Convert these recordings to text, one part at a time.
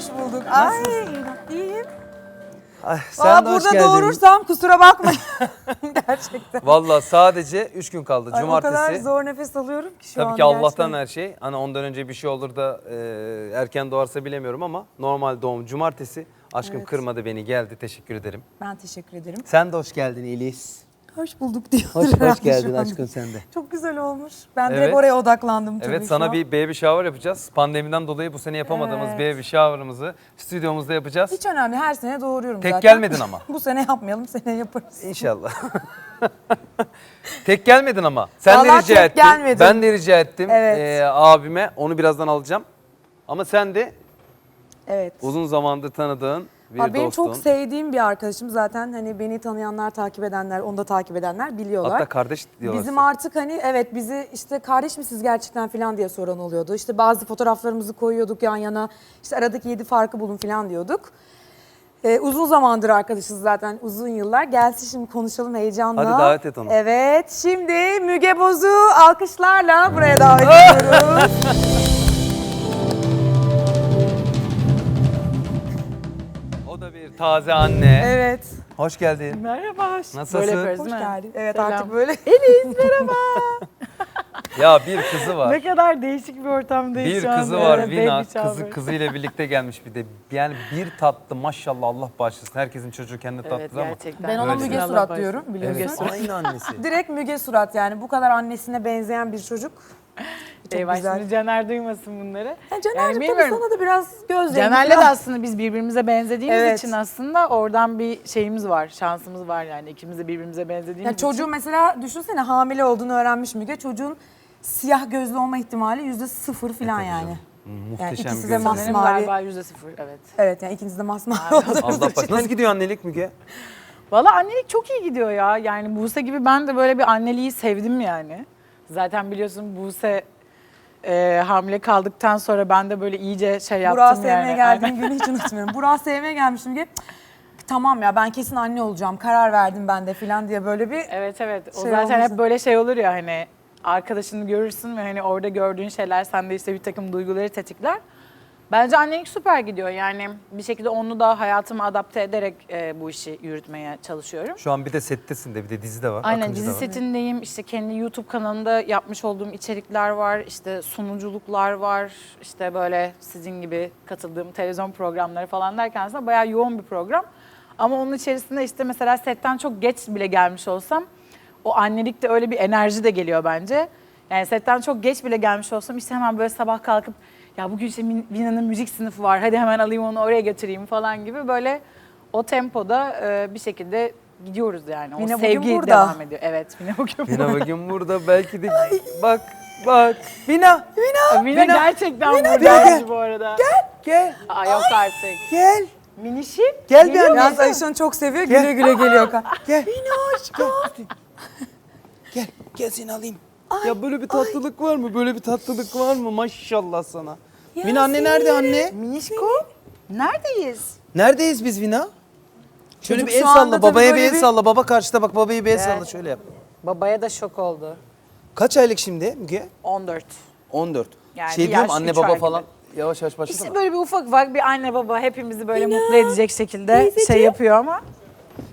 Hoş bulduk. Ay, iyiyim. Ay, sen Valla de hoş burada geldin. doğurursam kusura bakmayın. Gerçekten. Vallahi sadece 3 gün kaldı. Ay, o kadar Cumartesi. zor nefes alıyorum ki şu Tabii an ki Allah'tan gerçekten. her şey. Hani ondan önce bir şey olur da e, erken doğarsa bilemiyorum ama normal doğum cumartesi. Aşkım Evet. kırmadı beni geldi. Teşekkür ederim. Ben teşekkür ederim. Sen de hoş geldin Elis. Hoş bulduk diyor. Hoş, hoş geldin aşkım sen de. Çok güzel olmuş. Ben direkt Evet. oraya odaklandım tabii Evet sana an. bir baby shower yapacağız. Pandemiden dolayı bu sene yapamadığımız Evet. baby shower'ımızı stüdyomuzda yapacağız. Hiç önemli. Her sene doğuruyorum Tek zaten. gelmedin ama. Bu sene yapmayalım. Sene yaparız. İnşallah. tek gelmedin ama. Sen de Vallahi rica tek ettin. gelmedim. Ben de rica ettim Evet. e, abime. Onu birazdan alacağım. Ama sen de Evet. uzun zamandır tanıdığın bir Ha, benim çok sevdiğim bir arkadaşım zaten hani beni tanıyanlar, takip edenler, onu da takip edenler biliyorlar. Hatta kardeş diyorlar. Bizim size. artık hani evet bizi işte kardeş misiniz gerçekten falan diye soran oluyordu. İşte bazı fotoğraflarımızı koyuyorduk yan yana. İşte aradaki yedi farkı bulun falan diyorduk. Ee, uzun zamandır arkadaşız zaten uzun yıllar. Gelsin şimdi konuşalım heyecanla. Hadi davet et onu. Evet şimdi Müge Boz'u alkışlarla buraya davet ediyoruz. Taze anne. evet. Hoş geldin. Merhaba. Nasılsın? Böyle Hoş değil mi? geldin. Evet Selam. artık böyle. Eliz merhaba. Ya bir kızı var. ne kadar değişik bir ortamdayız Bir şu an. kızı var Evet, Vina. baby shower. Kızı kızıyla birlikte gelmiş bir de. Yani bir tatlı maşallah Allah bağışlasın. Herkesin çocuğu kendi Evet tatlı ama. gerçekten. Ben ona. Müge Surat diyorum biliyorsun. Evet, aynı annesi. Direkt Müge Surat yani bu kadar annesine benzeyen bir çocuk. Çok Eyvah güzel. şimdi Caner duymasın bunları. Ya Yani Caner'cim tabii bilmiyorum. sana da biraz göz Caner'le de aslında biz birbirimize benzediğimiz Evet. için aslında oradan bir şeyimiz var, şansımız var yani ikimiz de birbirimize benzediğimiz Yani çocuğu için. mesela düşünsene hamile olduğunu öğrenmiş Müge. Çocuğun siyah gözlü olma ihtimali yüzde sıfır falan yani. Yani Muhteşem ikisi de Sanırım masmavi. galiba yüzde sıfır evet. Evet yani ikiniz de masmavi olduğunuz Allah için. Nasıl gidiyor annelik Müge? Valla annelik çok iyi gidiyor ya. Yani Buse gibi ben de böyle bir anneliği sevdim yani. Zaten biliyorsun Buse e, hamile kaldıktan sonra ben de böyle iyice şey yaptım Burak'ı sevmeye yani. geldiğim günü hiç unutmuyorum. Burak'ı sevmeye gelmiştim Müge. Tamam ya ben kesin anne olacağım. Karar verdim ben de falan diye böyle bir Evet evet. O Şey zaten olmasın. hep böyle şey olur ya hani arkadaşını görürsün ve hani orada gördüğün şeyler sende işte bir takım duyguları tetikler. Bence annelik süper gidiyor yani bir şekilde onu da hayatıma adapte ederek e, bu işi yürütmeye çalışıyorum. Şu an bir de settesin de bir de dizi de var. Aynen Akıncı da dizi var. setindeyim. İşte kendi YouTube kanalımda yapmış olduğum içerikler var. işte sunuculuklar var. İşte böyle sizin gibi katıldığım televizyon programları falan derken aslında bayağı yoğun bir program. Ama onun içerisinde işte mesela setten çok geç bile gelmiş olsam o annelikte öyle bir enerji de geliyor bence. Yani setten çok geç bile gelmiş olsam işte hemen böyle sabah kalkıp ya bugün işte Min- Vina'nın müzik sınıfı var hadi hemen alayım onu oraya götüreyim falan gibi böyle o tempoda e, bir şekilde gidiyoruz yani. Vina o bugün sevgi burada. devam ediyor. Evet Vina bugün burada. Yine bugün burada belki de bak bak. Vina, Vina. Vina, Vina, gerçekten gel. buradaymış bu arada. Gel Aa, yok artık. gel. Minişim. Gel bir anne. Yalnız Ayşe onu çok seviyor. Güle güle geliyor. Gel. Vina aşkım. Gel. Gel seni alayım. Ya böyle bir tatlılık var mı? Böyle bir tatlılık var mı? Maşallah sana. Vina anne nerede anne? Minişko. Neredeyiz? Neredeyiz biz Vina? Şöyle Çocuk bir el şu anda salla. tabii Babaya bir böyle el bir- salla. Baba karşıda bak. Babaya bir el Evet. salla. Şöyle yap. Babaya da şok oldu. Kaç aylık şimdi Müge? 14. 14. Yani şey bir diyorum yaş, anne üç baba ay falan. gibi. Yavaş yavaş başlasana. İşte böyle bir ufak ufak bir anne baba hepimizi böyle mutlu edecek şekilde şey yapıyor ama.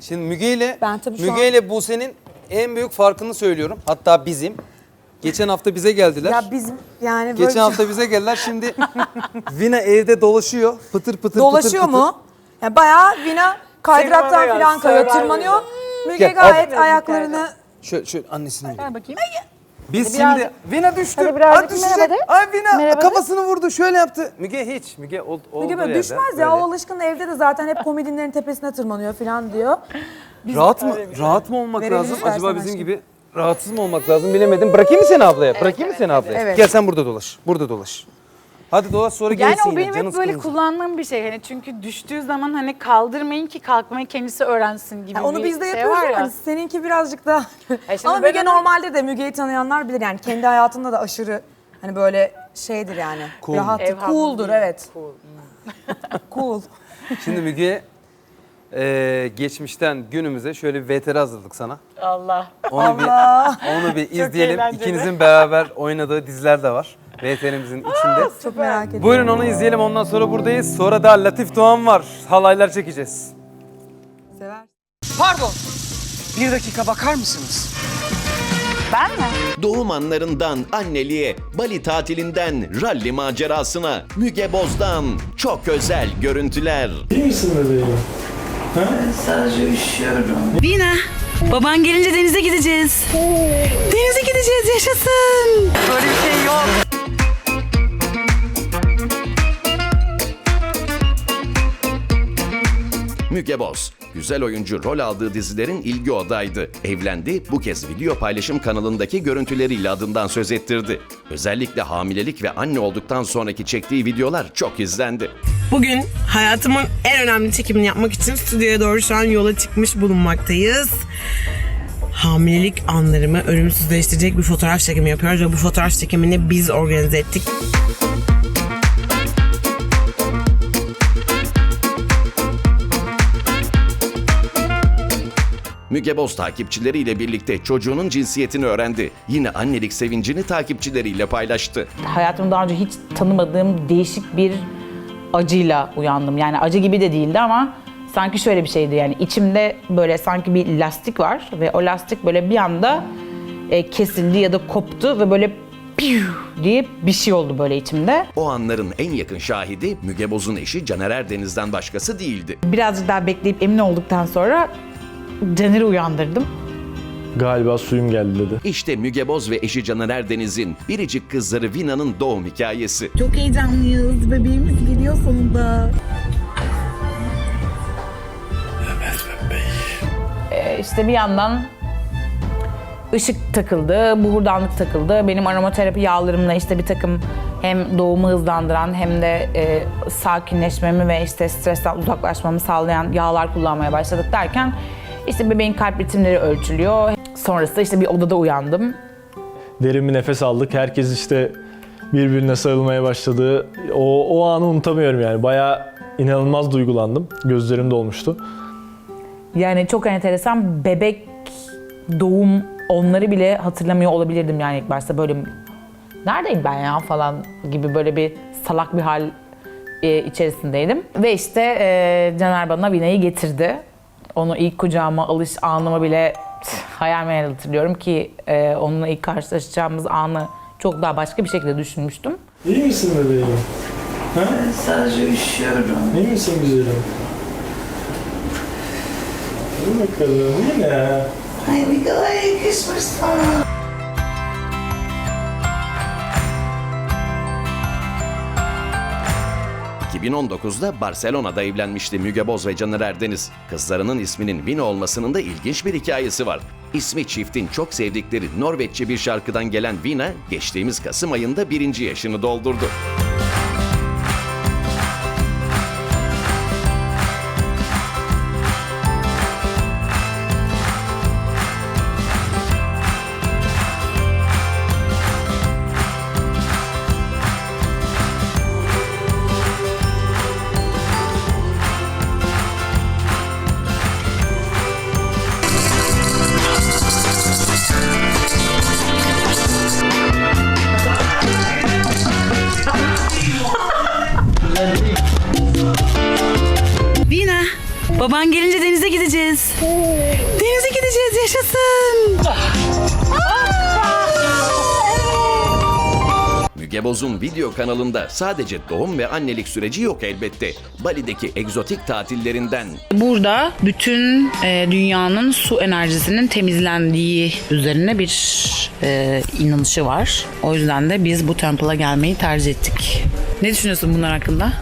Şimdi Müge ile Ben tabii şu Müge an- ile Buse'nin en büyük farkını söylüyorum. Hatta bizim. Geçen hafta bize geldiler. Ya bizim yani böyle Geçen hafta bize geldiler. Şimdi Vina evde dolaşıyor. Pıtır pıtır dolaşıyor pıtır mu? Yani bayağı Vina kaydıraktan Tırmanıyor, falan kayıyor, tırmanıyor. Müge Gel, gayet al. ayaklarını pıtır. Şöyle, şöyle annesine. Ver bakayım. Biz Hadi şimdi Vina düştü. Hadi birazcık Ay düşecek. merhaba de. Ay Vina Merhaba de. kafasını vurdu. Şöyle yaptı. Müge hiç. Müge ol, olduğu Müge böyle düşmez ya böyle. o alışkın evde de zaten hep komodinlerin tepesine tırmanıyor falan diyor. Rahat mı? Rahat mı olmak Verelim lazım? istersen Acaba bizim aşkım. gibi rahatsız mı olmak lazım bilemedim. Bırakayım mı seni ablaya? Bırakayım mı seni ablaya? evet. Gel sen burada dolaş. Burada dolaş. Hadi dolaş sonra Yani gelsin o yine. benim Canın hep böyle sıkılınca. kullandığım bir şey. Hani çünkü düştüğü zaman hani kaldırmayın ki kalkmayı kendisi öğrensin gibi Yani onu bir biz de şey yapıyoruz var ama ya. hani seninki birazcık daha... E şimdi ama ben Müge onu- normalde de Müge'yi tanıyanlar bilir yani kendi hayatında da aşırı hani böyle şeydir yani. Cool. Rahattır, cool'dur değil. evet. Cool. Cool. Şimdi Müge e, geçmişten günümüze şöyle bir VTR hazırladık sana. Allah. Onu bir onu bir izleyelim. eğlenceli. İkinizin beraber oynadığı diziler de var. VTR'mizin içinde. Çok merak ediyorum. Buyurun onu izleyelim ondan sonra buradayız. Sonra da Latif Doğan var. Halaylar çekeceğiz. Sever. Pardon. Bir dakika bakar mısınız? Doğum anlarından anneliğe, Bali tatilinden ralli macerasına, Müge Boz'dan çok özel görüntüler. Bina, baban gelince denize gideceğiz. Denize gideceğiz, yaşasın. Böyle bir şey yok. Müge Boz, güzel oyuncu rol aldığı dizilerin ilgi odaydı. Evlendi, bu kez video paylaşım kanalındaki görüntüleriyle adından söz ettirdi. Özellikle hamilelik ve anne olduktan sonraki çektiği videolar çok izlendi. Bugün hayatımın en önemli çekimini yapmak için stüdyoya doğru şu an yola çıkmış bulunmaktayız. Hamilelik anlarımı ölümsüzleştirecek bir fotoğraf çekimi yapıyoruz ve bu fotoğraf çekimini biz organize ettik. Müge Boz takipçileriyle birlikte çocuğunun cinsiyetini öğrendi. Yine annelik sevincini takipçileriyle paylaştı. Hayatımda daha önce hiç tanımadığım değişik bir acıyla uyandım. Yani acı gibi de değildi ama sanki şöyle bir şeydi yani içimde böyle sanki bir lastik var ve o lastik böyle bir anda e, kesildi ya da koptu ve böyle piu diye bir şey oldu böyle içimde. O anların en yakın şahidi Müge Boz'un eşi Caner Erdeniz'den başkası değildi. Birazcık daha bekleyip emin olduktan sonra Caner'i uyandırdım. Galiba suyum geldi dedi. İşte Müge Boz ve eşi Caner Erdeniz'in biricik kızları Vina'nın doğum hikayesi. Çok heyecanlıyız. Bebeğimiz geliyor sonunda. E, işte bir yandan ışık takıldı, buhurdanlık takıldı. Benim aromaterapi yağlarımla işte bir takım hem doğumu hızlandıran hem de e, sakinleşmemi ve işte stresten uzaklaşmamı sağlayan yağlar kullanmaya başladık derken işte bebeğin kalp ritimleri ölçülüyor. Sonrasında işte bir odada uyandım. Derin bir nefes aldık. Herkes işte birbirine sarılmaya başladı. O, o anı unutamıyorum yani. Bayağı inanılmaz duygulandım. Gözlerim dolmuştu. Yani çok enteresan bebek doğum onları bile hatırlamıyor olabilirdim yani ilk başta böyle neredeyim ben ya falan gibi böyle bir salak bir hal e, içerisindeydim. Ve işte e, Caner bana Vina'yı getirdi. Onu ilk kucağıma alış anımı bile hayal meyal hatırlıyorum ki e, onunla ilk karşılaşacağımız anı çok daha başka bir şekilde düşünmüştüm. İyi misin bebeğim? Ha? Sadece üşüyorum. İyi misin güzelim? İyi bakalım. Yine. Ay ne kadar yakışmış sana. ...2019'da Barcelona'da evlenmişti Müge Boz ve Caner Erdeniz. Kızlarının isminin Vina olmasının da ilginç bir hikayesi var. İsmi çiftin çok sevdikleri Norveççe bir şarkıdan gelen Vina... ...geçtiğimiz Kasım ayında birinci yaşını doldurdu. Baban gelince denize gideceğiz. Denize gideceğiz, yaşasın. Müge Boz'un video kanalında sadece doğum ve annelik süreci yok elbette. Bali'deki egzotik tatillerinden Burada bütün e, dünyanın su enerjisinin temizlendiği üzerine bir e, inanışı var. O yüzden de biz bu temple'a gelmeyi tercih ettik. Ne düşünüyorsun bunlar hakkında?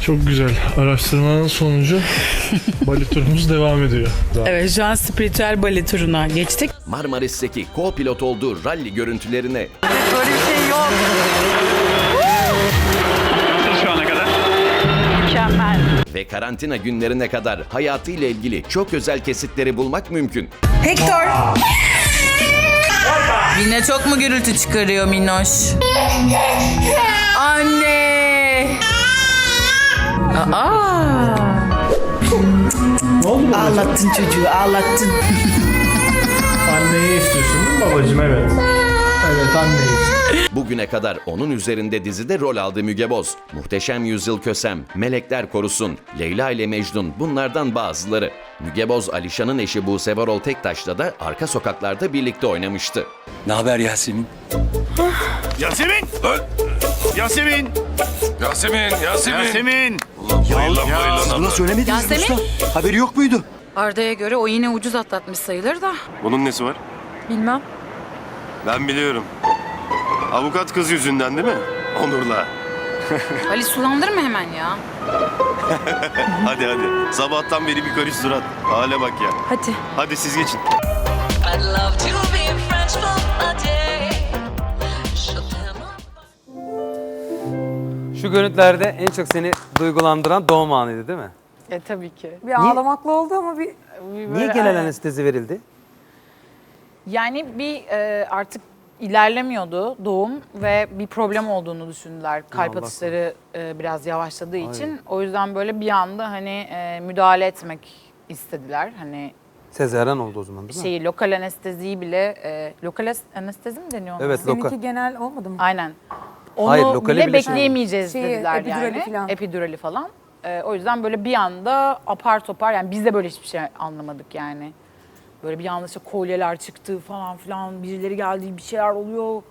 Çok güzel. Araştırmanın sonucu Bali turumuz devam ediyor. Evet şu an spiritüel bale turuna geçtik. Marmaris'teki co-pilot olduğu ralli görüntülerine Böyle bir şey yok. ve karantina günlerine kadar hayatıyla ilgili çok özel kesitleri bulmak mümkün. Hector! Yine çok mu gürültü çıkarıyor Minnoş? Aa! Ne oldu babacığım? Ağlattın çocuğu, ağlattın. Anneyi istiyorsun değil mi babacığım? Evet. Evet anneyi. Bugüne kadar onun üzerinde dizide rol aldı Müge Boz. Muhteşem Yüzyıl Kösem, Melekler Korusun, Leyla ile Mecnun bunlardan bazıları. Müge Boz, Alişan'ın eşi Buse Varol Tektaş'la da arka sokaklarda birlikte oynamıştı. Ne haber Yasemin? Yasemin! Yasemin! Yasemin, Yasemin. Yasemin! Bayılan bayılan Siz buna söylemediniz mi Yasemin? usta? Haberi yok muydu? Arda'ya göre o yine ucuz atlatmış sayılır da. Bunun nesi var? Bilmem. Ben biliyorum. Avukat kız yüzünden değil mi? Onur'la. Ali sulandırma hemen ya. Hadi hadi. Sabahtan beri bir karış surat. Hale bak ya. Hadi. Hadi siz geçin. I'd love to be French Şu görüntülerde en çok seni duygulandıran doğum anıydı değil mi? E tabii ki. Bir ağlamaklı oldu ama bir Bir Niye böyle- genel anestezi verildi? Yani bir e, artık ilerlemiyordu doğum ve bir problem olduğunu düşündüler. Kalp Allah atışları e, biraz yavaşladığı için. O yüzden böyle bir anda hani e, müdahale etmek istediler. Hani Sezaryen oldu o zaman değil mi? şeyi lokal anesteziyi bile e, lokal as- anestezi mi deniyor? ona? Evet lokal. seninki genel olmadı mı? Aynen. Onu Hayır, lokali bile bile şey- bekleyemeyeceğiz Şeyi, dediler epidürali yani. falan. Epidürali falan. Ee, o yüzden böyle bir anda apar topar yani biz de böyle hiçbir şey anlamadık yani. Böyle bir anda işte kolyeler çıktı falan filan birileri geldi bir şeyler oluyor.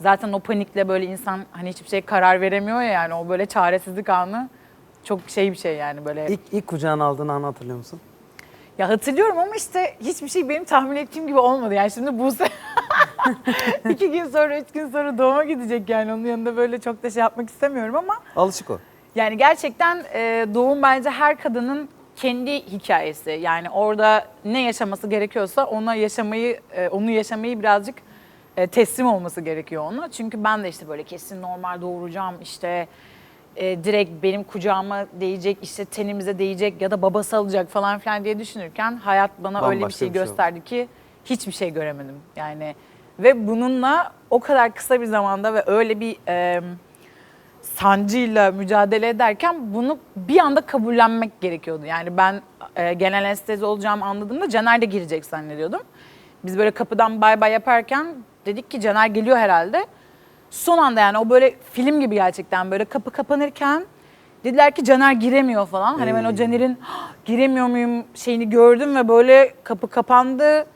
Zaten o panikle böyle insan hani hiçbir şey karar veremiyor ya yani o böyle çaresizlik anı çok şey bir şey yani böyle. İlk, ilk kucağına aldığın anı hatırlıyor musun? Ya hatırlıyorum ama işte hiçbir şey benim tahmin ettiğim gibi olmadı. Yani şimdi Buse iki gün sonra, üç gün sonra doğuma gidecek yani. Onun yanında böyle çok da şey yapmak istemiyorum ama Alışık o. yani gerçekten e, doğum bence her kadının kendi hikayesi. Yani orada ne yaşaması gerekiyorsa ona yaşamayı, e, onu yaşamayı birazcık e, teslim olması gerekiyor ona. Çünkü ben de işte böyle kesin normal doğuracağım işte e, direkt benim kucağıma değecek işte tenimize değecek ya da babası alacak falan filan diye düşünürken hayat bana öyle bir Bambaşka şey bir şey gösterdi ki hiçbir şey göremedim. Yani ve bununla o kadar kısa bir zamanda ve öyle bir e, sancıyla mücadele ederken bunu bir anda kabullenmek gerekiyordu. Yani ben e, genel anestezi olacağımı anladığımda Caner de girecek zannediyordum. Biz böyle kapıdan bay bay yaparken dedik ki Caner geliyor herhalde. Son anda yani o böyle film gibi gerçekten böyle kapı kapanırken dediler ki Caner giremiyor falan. Hani ben o Caner'in "Ah, giremiyor muyum şeyini gördüm ve böyle kapı kapandı.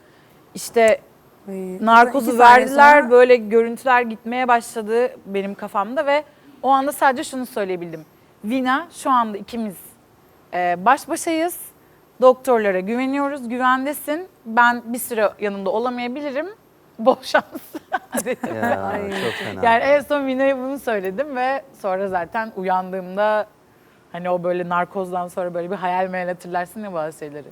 İşte Ay, narkozu verdiler. sonra- Böyle görüntüler gitmeye başladı benim kafamda ve o anda sadece şunu söyleyebildim. Vina şu anda ikimiz e, baş başayız. Doktorlara güveniyoruz, güvendesin. Ben bir süre yanında olamayabilirim. Bol şans. Ya, çok fena. Yani en son Vina'ya bunu söyledim ve sonra zaten uyandığımda hani o böyle narkozdan sonra böyle bir hayal meyal hatırlarsın ya bazı şeyleri.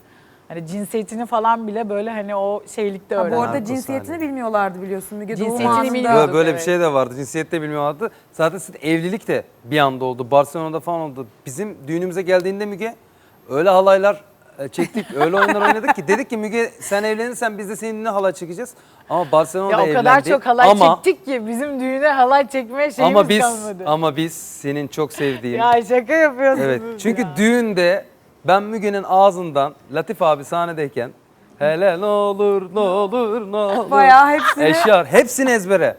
Hani cinsiyetini falan bile böyle hani o şeylikte Ha, bu öğrendim. arada cinsiyetini hali. bilmiyorlardı biliyorsun Müge. Doğum Cinsiyetini anında- bilmiyor. Böyle, böyle bir şey de vardı. Cinsiyet de bilmiyorlardı. Zaten sizin evlilik de bir anda oldu. Barcelona'da falan oldu. Bizim düğünümüze geldiğinde Müge öyle halaylar e, çektik, öyle oyunlar oynadık ki dedik ki Müge sen evlenirsen biz de seninle halay çekeceğiz. Ama Barcelona'da Ya o evlendi. kadar çok halay ama, çektik ki bizim düğüne halay çekmeye şeyimiz ama biz kalmadı. ama biz senin çok sevdiğin Ya şaka yapıyorsunuz Evet. Çünkü ya. düğünde ben Müge'nin ağzından Latif abi sahnedeyken hele ne olur ne olur ne olur Bayağı hepsini eşyar hepsini ezbere.